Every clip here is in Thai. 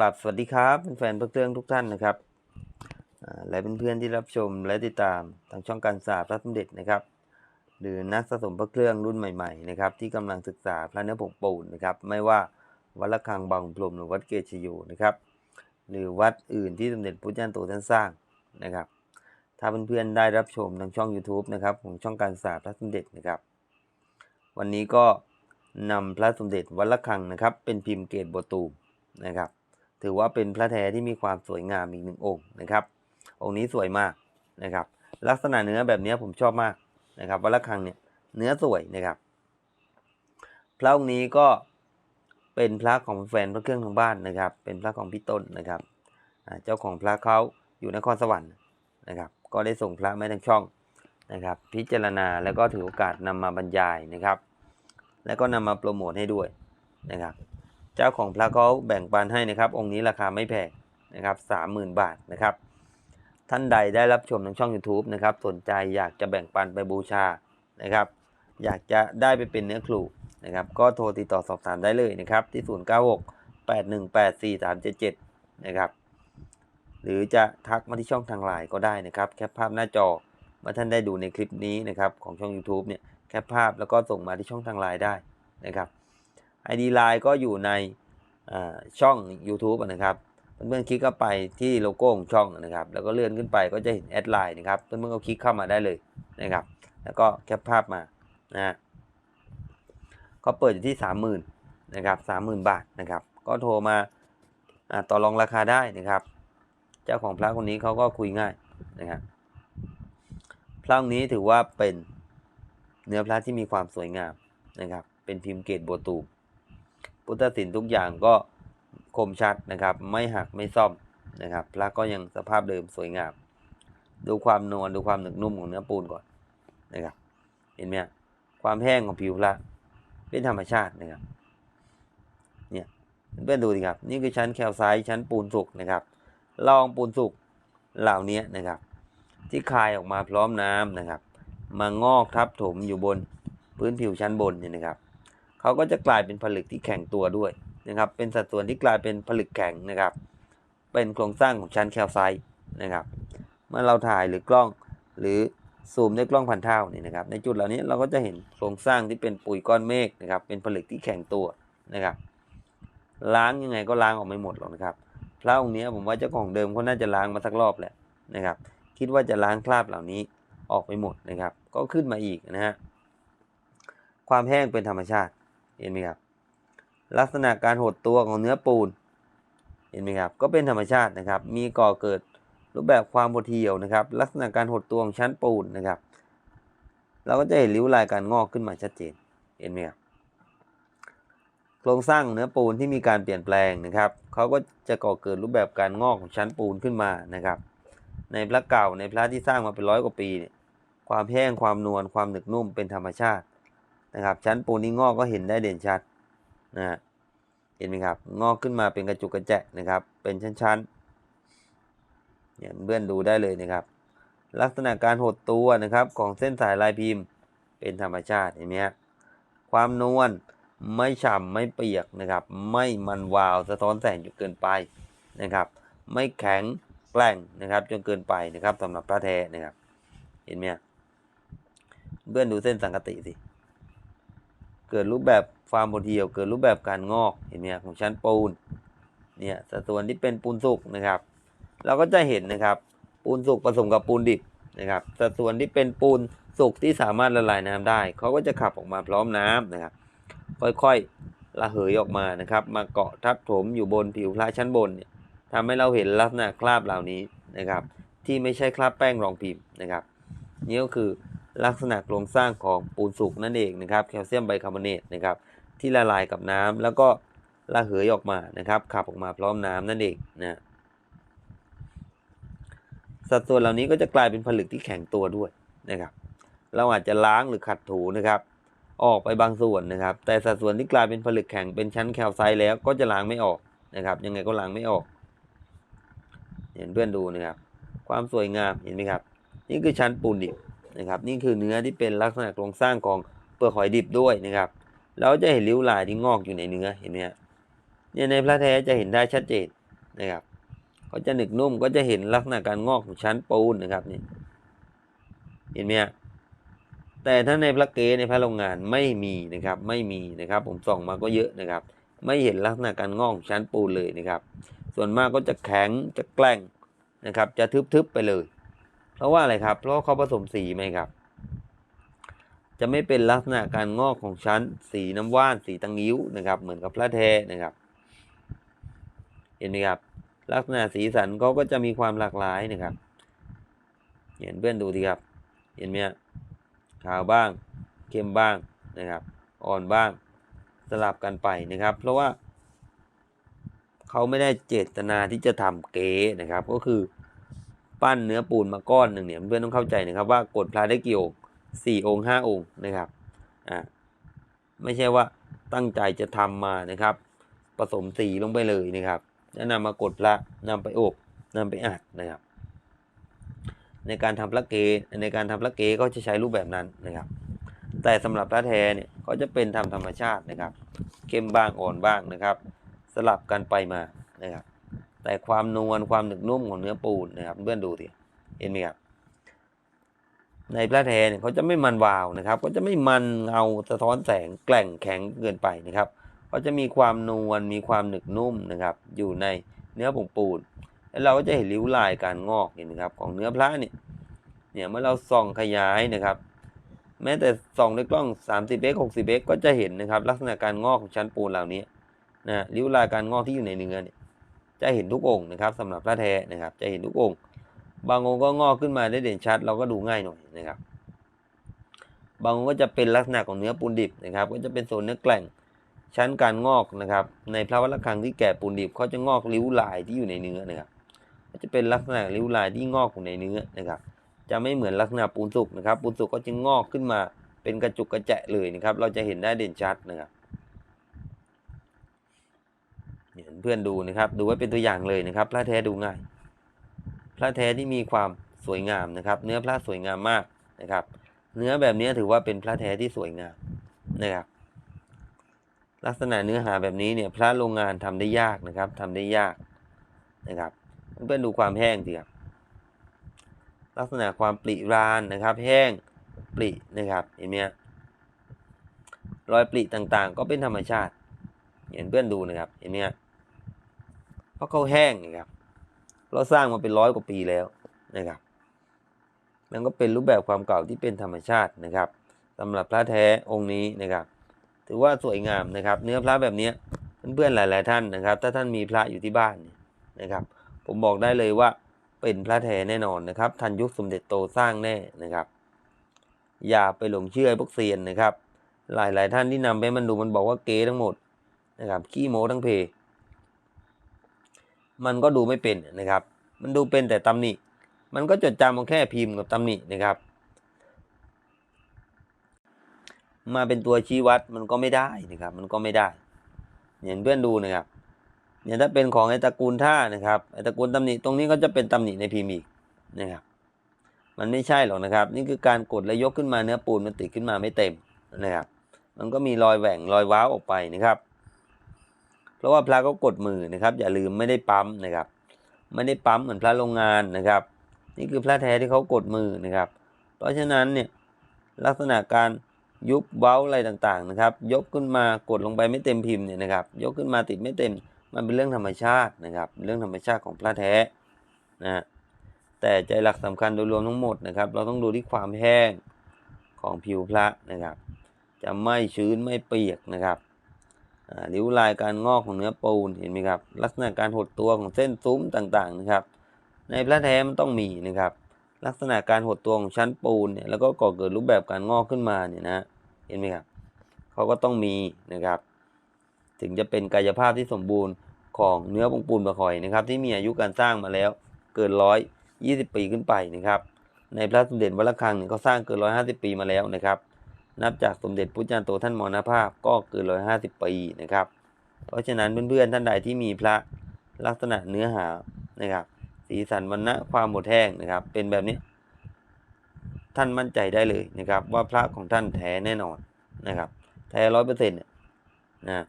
กลับสวัสดีครับแฟนๆพระเครื่องทุกท่านนะครับและเพื่อนๆที่รับชมและติดตามทางช่องการศาสตร์พระสมเด็จนะครับ หรือนักสะสมพระเครื่องรุ่นใหม่ๆนะครับที่กำลังศึกษาพระเนื้อผงปูนนะครับไม่ว่าวัดระฆังบางพรมหรือวัดเกศยูนะครับ หรือวัดอื่นที่สมเด็จพระเจ้าโตท่านสร้างนะครับ ถ้าเพื่อนๆได้รับชมทางช่อง YouTube นะครับของช่องการศาสตร์พระสมเด็จนะครับ วันนี้ก็นำพระสมเด็จวัดระฆังนะครับ เป็นพิมพ์เกตบตูมนะครับ ถือว่าเป็นพระแท้ที่มีความสวยงามอีกหนึ่งองค์นะครับ องค์นี้สวยมากนะครับ ลักษณะเนื้อแบบนี้ผมชอบมากนะครับวัดระฆังเนี่ยเนื้อสวยนะครับ พระองค์นี้ก็เป็นพระของแฟนพระเครื่องทางบ้านนะครับ เป็นพระของพี่ต้นนะครับเจ้าของพระเขาอยู่นครสวรรค์นะครับ ก็ได้ส่งพระแม่ทางช่องนะครับ พิจารณาแล้วก็ถือโอกาสนำมาบรรยายนะครับ แล้วก็นำมาโปรโมทให้ด้วยนะครับ เจ้าของพระเขาแบ่งปันให้นะครับ องค์นี้ราคาไม่แพงนะครับสามหมื่นบาทนะครับ ท่านใดได้รับชมทางช่อง YouTube นะครับ สนใจอยากจะแบ่งปันไปบูชานะครับ อยากจะได้ไปเป็นเนื้อครูนะครับ ก็โทรติดต่อสอบถามได้เลยนะครับ ที่ 096 8184 377 นะครับ หรือจะทักมาที่ช่องทางไลน์ก็ได้นะครับ แคปภาพหน้าจอเมื่อท่านได้ดูในคลิปนี้นะครับของช่อง YouTube เนี่ยแคปภาพแล้วก็ส่งมาที่ช่องทางไลน์ได้นะครับ ID ไลน์ก็อยู่ในช่อง YouTube นะครับเพื่อนๆคลิกเข้าไปที่โลโก้ของช่องนะครับ แล้วก็เลื่อนขึ้นไปก็จะเห็นแอดไลน์นะครับเพื่อนๆก็คลิกเข้ามาได้เลยนะครับ แล้วก็แคปภาพมานะก็เปิดอยู่ที่สามหมื่นนะครับสามหมื่นบาทนะครับ ก็โทรมาต่อรองราคาได้นะครับ เจ้าของพระคนนี้เขาก็คุยง่ายนะครับพระองค์นี้ถือว่าเป็นเนื้อพระที่มีความสวยงามนะครับ เป็นพิมพ์เกตโบวตูม พุทธศิลป์ทุกอย่างก็คมชัดนะครับ ไม่หักไม่ซ่อมนะครับพระก็ยังสภาพเดิมสวยงาม ดูความนวลดูความหนึบนุ่มของเนื้อปูนก่อนนะครับ เห็นไหมความแห้งของผิวพระเป็นธรรมชาตินะครับ เนี่ยเพื่อนดูดิครับ นี่คือชั้นแคลไซต์ชั้นปูนสุกนะครับลองปูนสุกเหล่านี้นะครับ ที่คายออกมาพร้อมน้ำนะครับ มางอกทับถมอยู่บนพื้นผิวชั้นบนเนี่ยนะครับ เขาก็จะกลายเป็นผลึกที่แข็งตัวด้วยนะครับ เป็นสัดส่วนที่กลายเป็นผลึกแข็งนะครับ เป็นโครงสร้างของชั้นแคลไซต์นะครับ เมื่อเราถ่ายหรือกล้องหรือซูมด้วยกล้องพันเท่านี่นะครับ ในจุดเหล่านี้เราก็จะเห็นโครงสร้างที่เป็นปุ๋ยก้อนเมฆนะครับ เป็นผลึกที่แข็งตัวนะครับ ล้างยังไงก็ล้างออกไม่หมดหรอกนะครับ พระองค์นี้ผมว่าเจ้าของเดิมเขาน่าจะล้างมาสักรอบแหละนะครับ คิดว่าจะล้างคราบเหล่านี้ออกไปหมดนะครับ ก็ขึ้นมาอีกนะฮะ ความแห้งเป็นธรรมชาติ เห็นไหมครับ ลักษณะการหดตัวของเนื้อปูน เห็นไหมครับ ก็เป็นธรรมชาตินะครับ มีก่อเกิดรูปแบบความหดเหี่ยวนะครับ ลักษณะการหดตัวของชั้นปูนนะครับ เราก็จะเห็นริ้วรายการงอกขึ้นมาชัดเจน เห็นไหมครับ โครงสร้างของเนื้อปูนที่มีการเปลี่ยนแปลงนะครับเขาก็จะก่อเกิดรูปแบบการงอกของชั้นปูนขึ้นมานะครับ ในพระเก่าในพระที่สร้างมาเป็นร้อยกว่าปีเนี่ยความแห้งความนวลความหนึบนุ่มเป็นธรรมชาติ นะครับ ชั้นปูนที่งอกก็เห็นได้เด่นชัดนะฮะเห็นไหมครับ งอกขึ้นมาเป็นกระจุกกระแจะนะครับ เป็นชั้นๆเนี่ยเบื้อนดูได้เลยนะครับ ลักษณะการหดตัวนะครับของเส้นสายลายพิมพ์เป็นธรรมชาติเห็นไหมฮะความนวลไม่ฉ่ำไม่เปียกนะครับ ไม่มันวาวสะท้อนแสงจนเกินไปนะครับ ไม่แข็งแกร่งนะครับ จนเกินไปนะครับสำหรับพระแท้นะครับ เห็นไหมเบื้อนดูเส้นสังกติสิ เกิดรูปแบบความบดเหี่ยว เกิดรูปแบบการงอกเห็นไหมฮะของชั้นปูนเนี่ยสัดส่วนที่เป็นปูนสุกนะครับ เราก็จะเห็นนะครับ ปูนสุกผสมกับปูนดิบนะครับสัดส่วนที่เป็นปูนสุกที่สามารถละลายน้ำได้ เขาก็จะขับออกมาพร้อมน้ำนะครับ ค่อยๆระเหยออกมานะครับ มาเกาะทับถมอยู่บนผิวพระชั้นบนเนี่ยทำให้เราเห็นลักษณะคราบเหล่านี้นะครับ ที่ไม่ใช่คราบแป้งรองพิมพ์นะครับนี่ก็คือ ลักษณะโครงสร้างของปูนสุกนั่นเองนะครับแคลเซียมไบคาร์บอเนตนะครับที่ละลายกับน้ำแล้วก็ระเหยออกมานะครับขับออกมาพร้อมน้ำนั่นเองนะสัดส่วนเหล่านี้ก็จะกลายเป็นผลึกที่แข็งตัวด้วยนะครับ เราอาจจะล้างหรือขัดถูนะครับออกไปบางส่วนนะครับ แต่สัดส่วนที่กลายเป็นผลึกแข็งเป็นชั้นแคลไซต์แล้วก็จะล้างไม่ออกนะครับ ยังไงก็ล้างไม่ออก เห็นเพื่อนดูนะครับ ความสวยงามเห็นไหมครับ นี่คือชั้นปูนดิบ นะครับนี่คือเนื้อที่เป็นลักษณะโครงสร้างของเปลือกหอยดิบด้วยนะครับเราจะเห็นริ้วลายที่งอกอยู่ในเนื้อเห็นไหมฮะเนี่ยในพระแท้จะเห็นได้ชัดเจนนะครับก็จะหนึกนุ่มก็จะเห็นลักษณะการงอกของชั้นปูนนะครับนี่เห็นไหมฮะแต่ถ้าในพระเกในพระโรงงานไม่มีนะครับไม่มีนะครับ ผมส่องมาก็เยอะนะครับ ไม่เห็นลักษณะการงอกของชั้นปูนเลยนะครับ ส่วนมากก็จะแข็งจะแกล้งนะครับ จะทึบๆไปเลย เพราะว่าอะไรครับ เพราะเขาผสมสีไหมครับ จะไม่เป็นลักษณะการงอกของชั้น สีน้ำว่านสีตังนิ้วนะครับ เหมือนกับพระแท้นะครับ เห็นไหมครับ ลักษณะสีสันเขาก็จะมีความหลากหลายนะครับ เห็นเพื่อนดูดีครับ เห็นไหมขาวบ้างเข้มบ้างนะครับ อ่อนบ้างสลับกันไปนะครับ เพราะว่าเขาไม่ได้เจตนาที่จะทำเก๋นะครับ ก็คือ ปั้นเนื้อปูนมาก้อนหนึ่งเนี่ยเพื่อนต้องเข้าใจนะครับว่ากดพระได้กี่องค์สี่องค์ห้าองค์นะครับอ่าไม่ใช่ว่าตั้งใจจะทำมานะครับ ผสมสีลงไปเลยนะครับแล้วนำมากดพระนำไปอบนำไปอัดนะครับ ในการทำพระเกในการทำพระเกก็จะใช้รูปแบบนั้นนะครับ แต่สำหรับพระแท้เนี่ยก็จะเป็นทำธรรมชาตินะครับเข้มบ้างอ่อนบ้างนะครับ สลับกันไปมานะครับ แต่ความนวลความหนึบนุ่มของเนื้อปูนนะครับเพื่อนดูสิเห็นไหมครับในพระแทเนี่ยเขาจะไม่มันวาวนะครับ ก็จะไม่มันเงาสะท้อนแสงแกล่งแข็งเกินไปนะครับก็จะมีความนวลมีความหนึบนุ่มนะครับ อยู่ในเนื้อผงปูนแล้วเราก็จะเห็นริ้วลายการงอกเห็นไหมครับ ของเนื้อพระเนี่ยเนี่ยเมื่อเราส่องขยายนะครับ แม้แต่ส่องด้วยกล้อง 30x 60x ก็จะเห็นนะครับ ลักษณะการงอกของชั้นปูนเหล่านี้นะริ้วรายการงอกที่อยู่ในเนื้อเนี่ย จะเห็นทุกองค์นะครับสำหรับพระแท้นะครับ จะเห็นทุกองค์ บางองค์ก็งอกขึ้นมาได้เด่นชัด เราก็ดูง่ายหน่อยนะครับ บางองค์ก็จะเป็นลักษณะของเนื้อปูนดิบนะครับ ก็จะเป็นโซนเนื้อแกล่งชั้นการงอกนะครับ ในพระวัดระฆังที่แก่ปูนดิบเขาจะงอกริ้วลายที่อยู่ในเนื้อนะครับก็จะเป็นลักษณะริ้วลายที่งอกอยู่ในเนื้อนะครับ จะไม่เหมือนลักษณะปูนสุกนะครับ ปูนสุกก็จะงอกขึ้นมาเป็นกระจุกกระแจะเลยนะครับ เราจะเห็นได้เด่นชัดนะครับ เห็นเพื่อนดูนะครับ ดูไว้เป็นตัวอย่างเลยนะครับ พระแท้ดูง่าย พระแท้ที่มีความสวยงามนะครับ เนื้อพระสวยงามมากนะครับ เนื้อแบบนี้ถือว่าเป็นพระแท้ที่สวยงามนะครับ ลักษณะเนื้อหาแบบนี้เนี่ย พระโรงงานทำได้ยากนะครับทำได้ยากนะครับ เพื่อนดูความแห้งสิครับลักษณะความปริรานนะครับ แห้งปรินะครับเห็นไหมรอยปริต่างๆ ก็เป็นธรรมชาติ เห็นเพื่อนดูนะครับเห็นไหม เพราะเขาแห้งนะครับเราสร้างมาเป็นร้อยกว่าปีแล้วนะครับมันก็เป็นรูปแบบความเก่าที่เป็นธรรมชาตินะครับสำหรับพระแท้องค์นี้นะครับ ถือว่าสวยงามนะครับ เนื้อพระแบบนี้เพื่อนๆหลาย ๆ ท่านนะครับ ถ้าท่านมีพระอยู่ที่บ้านนะครับ ผมบอกได้เลยว่าเป็นพระแท้แน่นอนนะครับ ทันยุคสมเด็จโตสร้างแน่นะครับ อย่าไปหลงเชื่อพวกเซียนนะครับ หลาย ๆ ท่านที่นำไปมันดูมันบอกว่าเก๋ทั้งหมดนะครับขี้โม้ทั้งเพ มันก็ดูไม่เป็นนะครับ มันดูเป็นแต่ตำหนิ มันก็จดจำเอาแค่พิมพ์กับตำหนินะครับ มาเป็นตัวชี้วัดมันก็ไม่ได้นะครับ มันก็ไม่ได้เห็นเพื่อนดูนะครับเนี่ยถ้าเป็นของไอ้ตระกูลท่านะครับไอ้ตระกูลตำหนิตรงนี้ก็จะเป็นตำหนิในพิมพ์อีกนะครับ มันไม่ใช่หรอกนะครับ นี่คือการกดแล้วยกขึ้นมาเนื้อปูนมันติดขึ้นมาไม่เต็มนะครับ มันก็มีรอยแหว่งรอยว้าวออกไปนะครับ เพราะว่าพระก็กดมือนะครับ อย่าลืมไม่ได้ปั๊มนะครับ ไม่ได้ปั๊มเหมือนพระโรงงานนะครับ นี่คือพระแท้ที่เขากดมือนะครับ เพราะฉะนั้นเนี่ยลักษณะการยุบเว้าอะไรต่างๆนะครับ ยกขึ้นมากดลงไปไม่เต็มพิมพ์เนี่ยนะครับ ยกขึ้นมาติดไม่เต็ม มันเป็นเรื่องธรรมชาตินะครับ เรื่องธรรมชาติของพระแท้นะแต่ใจหลักสำคัญโดยรวมทั้งหมดนะครับ เราต้องดูที่ความแห้งของผิวพระนะครับ จะไม่ชื้นไม่เปียกนะครับ ริ้วรายการงอกของเนื้อปูนเห็นไหมครับ ลักษณะการหดตัวของเส้นซุ้มต่างๆนะครับ ในพระแท้มันต้องมีนะครับ ลักษณะการหดตัวของชั้นปูนเนี่ยแล้วก็ก่อเกิดรูปแบบการงอกขึ้นมาเนี่ยนะเห็นไหมครับเขาก็ต้องมีนะครับ ถึงจะเป็นกายภาพที่สมบูรณ์ของเนื้อปงปูนประคอยนะครับ ที่มีอายุการสร้างมาแล้วเกินร้อยยี่สิบปีขึ้นไปนะครับ ในพระสมเด็จวัดระฆังเนี่ยก็สร้างเกินร้อยห้าสิบปีมาแล้วนะครับ นับจากสมเด็จพุทธจารย์โตท่านมรณภาพก็เกินร้อยห้าสิบปีนะครับ เพราะฉะนั้นเพื่อนๆท่านใดที่มีพระลักษณะเนื้อหานะครับ สีสันวรรณะความหมดแห้งนะครับ เป็นแบบนี้ ท่านมั่นใจได้เลยนะครับ ว่าพระของท่านแท้แน่นอนนะครับแท้ร้อยเปอร์เซ็นต์นะ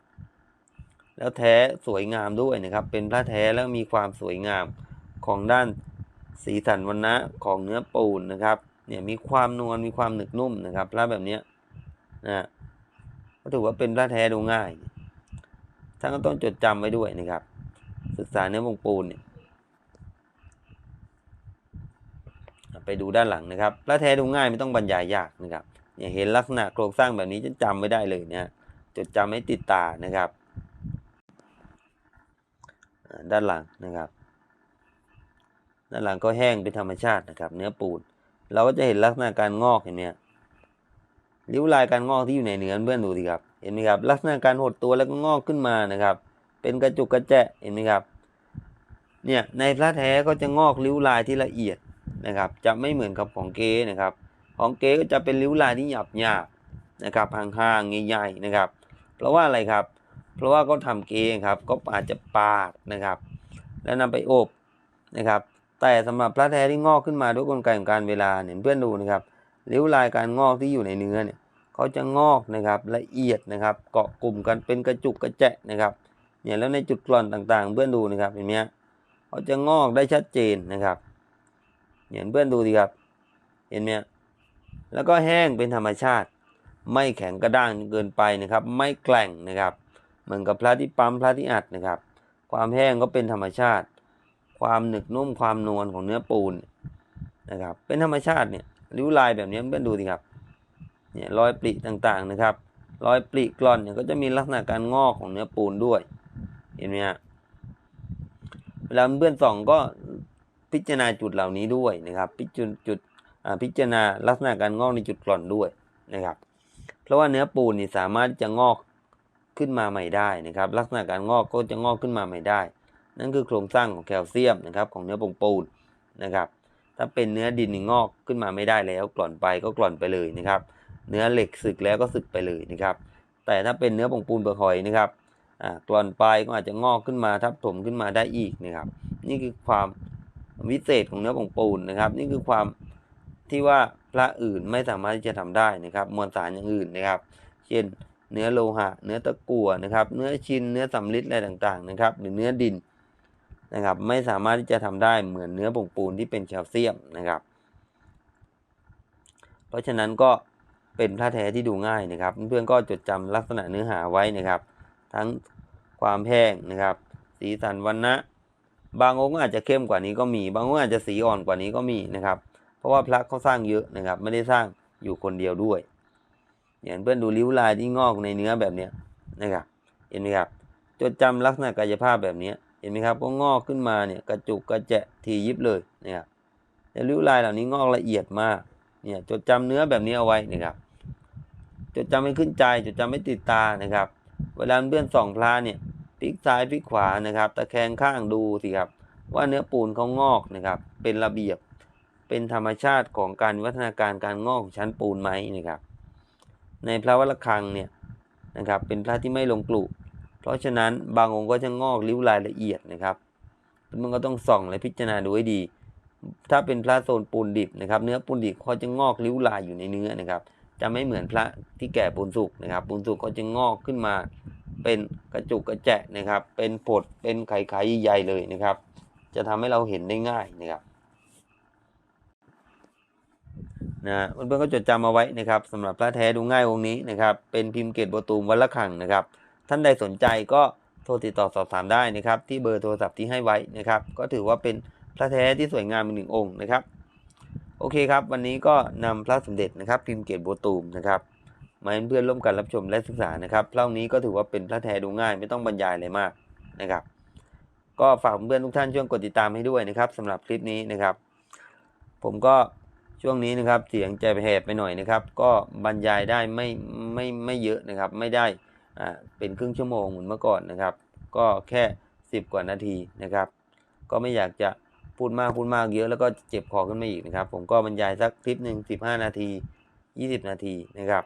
แล้วแท้สวยงามด้วยนะครับ เป็นพระแท้แล้วมีความสวยงามของด้านสีสันวรรณะของเนื้อปูนนะครับเนี่ยมีความนวลมีความหนึบนุ่มนะครับพระแบบเนี้ย นะฮะก็ถือว่าเป็นพระแท้ดูง่ายท่านก็ต้องจดจำไว้ด้วยนะครับ ศึกษาเนื้อวงปูนเนี่ยไปดูด้านหลังนะครับพระแท้ดูง่ายไม่ต้องบรรยายยากนะครับเนี่ยเห็นลักษณะโครงสร้างแบบนี้จะจำไม่ได้เลยนะฮะจดจำให้ติดตานะครับ ด้านหลังนะครับ ด้านหลังก็แห้งเป็นธรรมชาตินะครับ เนื้อปูน เราก็จะเห็นลักษณะการงอกเห็นไหมค ริ้วรายการงอกที่อยู่ในเนื้อเพื่อนดูสิครับเห็นไหมครับลักษณะการหดตัวแล้วก็งอกขึ้นมานะครับ เป็นกระจุกกระแจะเห็นไหมครับเนี่ยในพระแท้ก็จะงอกริ้วรายที่ละเอียดนะครับ จะไม่เหมือนกับของเก๊นะครับ ของเก๊ก็จะเป็นริ้วรายที่หยาบหยาบๆนะครับห่างๆใหญ่ๆนะครับ เพราะว่าอะไรครับ เพราะว่าก็ทำเก๊ครับก็อาจจะปาดนะครับ แล้วนำไปอบนะครับ แต่สำหรับพระแท้ที่งอกขึ้นมาด้วยกลไกของการเวลาเนี่ยเพื่อนดูนะครับ ริ้วรายการงอกที่อยู่ในเนื้อเนี่ยเขาจะงอกนะครับละเอียดนะครับ เกาะกลุ่มกันเป็นกระจุกกระแจะนะครับเนี่ยแล้วในจุดกร่อนต่างๆ เพื่อนดูนะครับเห็นไหมเขาจะงอกได้ชัดเจนนะครับเนี่ยเพื่อนดูสิครับ เห็นไหมแล้วก็แห้งเป็นธรรมชาติ ไม่แข็งกระด้างเกินไปนะครับ ไม่แกร่งนะครับ เหมือนกับพระที่ปั๊มพระที่อัดนะครับ ความแห้งก็เป็นธรรมชาติ ความหนึบนุ่มความนวลของเนื้อปูนนะครับ เป็นธรรมชาติเนี่ย ริ้วลายแบบนี้เพื่อนดูสิครับเนี่ยรอยปริต่างๆนะครับ รอยปริกร่อนเนี่ยก็จะมีลักษณะการงอกของเนื้อปูนด้วย เห็นไหมฮะเวลาเพื่อนส่องก็พิจารณาจุดเหล่านี้ด้วยนะครับพิจารจุดอ่าพิจารณาลักษณะการงอกในจุดกร่อนด้วยนะครับ เพราะว่าเนื้อปูนนี่สามารถจะงอกขึ้นมาใหม่ได้นะครับ ลักษณะการงอกก็จะงอกขึ้นมาใหม่ได้ นั่นคือโครงสร้างของแคลเซียมนะครับของเนื้อปงปูนนะครับ ถ้าเป็นเนื้อดินนี่งอกขึ้นมาไม่ได้แล้วกร่อนไปก็กร่อนไปเลยนะครับ เนื้อเหล็กสึกแล้วก็สึกไปเลยนะครับ แต่ถ้าเป็นเนื้อปงปูนเปลือกหอยนะครับอ่ากร่อนไปก็อาจจะงอกขึ้นมาทับถมขึ้นมาได้อีกนะครับ นี่คือความวิเศษของเนื้อปงปูนนะครับ นี่คือความที่ว่าพระอื่นไม่สามารถที่จะทำได้นะครับ มวลสารอย่างอื่นนะครับ เช่นเนื้อโลหะ เนื้อตะกั่วนะครับ เนื้อชิน เนื้อสำริดอะไรต่างๆนะครับ หรือเนื้อดิน นะครับไม่สามารถที่จะทำได้เหมือนเนื้อผงปูนที่เป็นแคลเซียมนะครับ เพราะฉะนั้นก็เป็นพระแท้ที่ดูง่ายนะครับ เพื่อนๆก็จดจำลักษณะเนื้อหาไว้นะครับ ทั้งความแห้งนะครับ สีสันวันนะบางองค์อาจจะเข้มกว่านี้ก็มี บางองค์อาจจะสีอ่อนกว่านี้ก็มีนะครับ เพราะว่าพระเขาสร้างเยอะนะครับ ไม่ได้สร้างอยู่คนเดียวด้วยอย่างเพื่อนดูริ้วรายที่งอกในเนื้อแบบนี้นะครับเห็นไหมครับจดจำลักษณะกายภาพแบบนี้ เห็นไหมครับก็งอกขึ้นมาเนี่ยกระจุกกระแจะทียิบเลยนะครับแต่ริ้วรายเหล่านี้งอกละเอียดมากเนี่ยจดจำเนื้อแบบนี้เอาไว้นะครับ จดจำให้ขึ้นใจจดจำให้ติดตานะครับ เวลาเพื่อนส่องพระเนี่ยพลิกซ้ายพลิกขวานะครับ ตะแคงข้างดูสิครับ ว่าเนื้อปูนเขางอกนะครับ เป็นระเบียบเป็นธรรมชาติของการวัฒนาการการงอกของชั้นปูนไหมนะครับ ในพระวัดระฆังเนี่ยนะครับ เป็นพระที่ไม่ลงกลุ่ เพราะฉะนั้นบางองค์ก็จะงอกริ้วรายละเอียดนะครับ มันก็ต้องส่องและพิจารณาดูให้ดี ถ้าเป็นพระโซนปูนดิบนะครับ เนื้อปูนดิบเขาจะงอกริ้วรายอยู่ในเนื้อนะครับ จะไม่เหมือนพระที่แก่ปูนสุกนะครับ ปูนสุกเขาจะงอกขึ้นมาเป็นกระจุกกระแจะนะครับ เป็นผด เป็นไข่ไข่ใหญ่เลยนะครับ จะทำให้เราเห็นได้ง่ายนะครับนะเพื่อนๆก็จดจำเอาไว้นะครับสำหรับพระแท้ดูง่ายองค์นี้นะครับ เป็นพิมพ์เกตโบตูมวัดละคังนะครับ ท่านใดสนใจก็โทรติดต่อสอบถามได้นะครับ ที่เบอร์โทรศัพท์ที่ให้ไว้นะครับ ก็ถือว่าเป็นพระแท้ที่สวยงามอีกหนึ่งองค์นะครับ โอเคครับ วันนี้ก็นำพระสมเด็จนะครับพิมพ์เกตโบตูมนะครับมาให้เพื่อนร่วมกันรับชมและศึกษานะครับพระองนี้ก็ถือว่าเป็นพระแท้ดูง่ายไม่ต้องบรรยายอะไรมากนะครับ ก็ฝากเพื่อนทุกท่านช่วยกดติดตามให้ด้วยนะครับสำหรับคลิปนี้นะครับ ผมก็ช่วงนี้นะครับเสียงใจแหบไปหน่อยนะครับ ก็บรรยายได้ไม่ไม่ไม่เยอะนะครับ ไม่ได้ อ่าเป็นครึ่งชั่วโมงเหมือนเมื่อก่อนนะครับ ก็แค่ 10 กว่านาทีนะครับ ก็ไม่อยากจะพูดมากพูดมากเยอะแล้วก็เจ็บคอขึ้นมาอีกนะครับ ผมก็บรรยายสักคลิปหนึ่ง15 นาที 20 นาทีนะครับ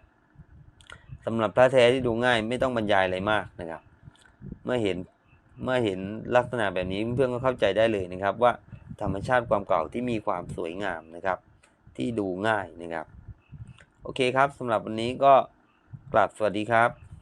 สำหรับพระแท้ที่ดูง่ายไม่ต้องบรรยายอะไรมากนะครับ เมื่อเห็นเมื่อเห็นลักษณะแบบนี้เพื่อนก็เข้าใจได้เลยนะครับ ว่าธรรมชาติความเก่าที่มีความสวยงามนะครับ ที่ดูง่ายนะครับ โอเคครับสำหรับวันนี้ก็กราบสวัสดีครับ